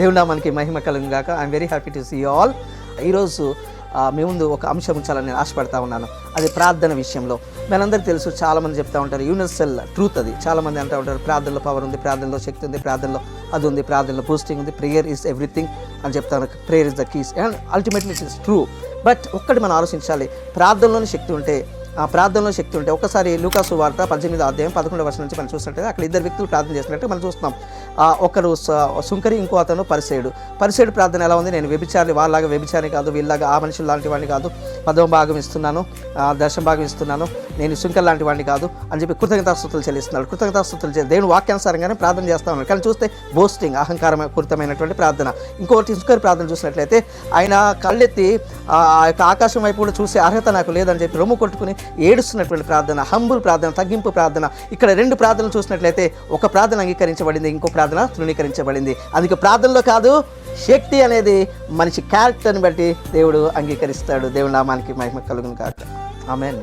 దేవుడా మనకి మహిమ కలుగు గాక. I'm very happy to see all ఈరోజు మీ ముందు ఒక అంశం ఉంచాలని నేను ఆశపడతా ఉన్నాను. అది ప్రార్థన విషయంలో. మనందరికీ తెలుసు చాలామంది చెప్తా ఉంటారు యూనివర్సల్ ట్రూత్ అది. చాలామంది అంటూ ఉంటారు ప్రార్థనలో పవర్ ఉంది ప్రార్థనలో శక్తి ఉంది ప్రార్థనలో అది ఉంది ప్రార్థనలో బూస్టింగ్ ఉంది ప్రేయర్ ఈజ్ ఎవ్రీథింగ్ అని చెప్తాను prayer is the keys and ultimately it is true but ఒక్కటి మనం ఆలోచించాలి ప్రార్థనలోని శక్తి ఉంటే ప్రార్థనలో శక్తి ఉంటే ఒకసారి లూకాసు వార్త పద్దెనిమిది అధ్యాయం పదకొండు వర్షం నుంచి మనం చూస్తుంటే అక్కడ ఇద్దరు వ్యక్తులు ప్రార్థన చేసినట్టు మనం చూస్తున్నాం. ఒకరు స- సుంకరి ఇంకో అతను పరిసేయుడు. పరిసేయుడు ప్రార్థన ఎలా ఉంది? నేను వ్యభిచారి వాళ్ళలాగా వ్యభిచారి కాదు వీళ్ళలాగా ఆ మనుషులు లాంటి వాడిని కాదు. పదవ భాగం ఇస్తున్నాను దశమ భాగం ఇస్తున్నాను. నేను సుంకర్ లాంటి వాడిని కాదు అని చెప్పి కృతజ్ఞతాస్తుతులు చెల్లిస్తున్నాడు కృతజ్ఞతాస్తుతులు చెల్లి దేవుని వాక్యానుసారంగానే ప్రార్థన చేస్తా ఉన్నాడు. కానీ చూస్తే బోస్టింగ్ అహంకారం పూరితమైనటువంటి ప్రార్థన. ఇంకోటి ఇంకొకరి ప్రార్థన చూసినట్లయితే ఆయన కళ్ళెత్తి ఆ ఆ యొక్క ఆకాశం వైపు కూడా చూసే అర్హత నాకు లేదని చెప్పి రొమ్ము కొట్టుకుని ఏడుస్తున్నటువంటి ప్రార్థన హంబుల్ ప్రార్థన తగ్గింపు ప్రార్థన. ఇక్కడ రెండు ప్రార్థనలు చూసినట్లయితే ఒక ప్రార్థన అంగీకరించబడింది ఇంకో ప్రార్థన తృణీకరించబడింది. అందుకే ప్రార్థనలో కాదు శక్తి అనేది మనిషి క్యారెక్టర్ని బట్టి దేవుడు అంగీకరిస్తాడు. దేవుడి నామానికి మహిమ కలుగును కాక ఆమెన్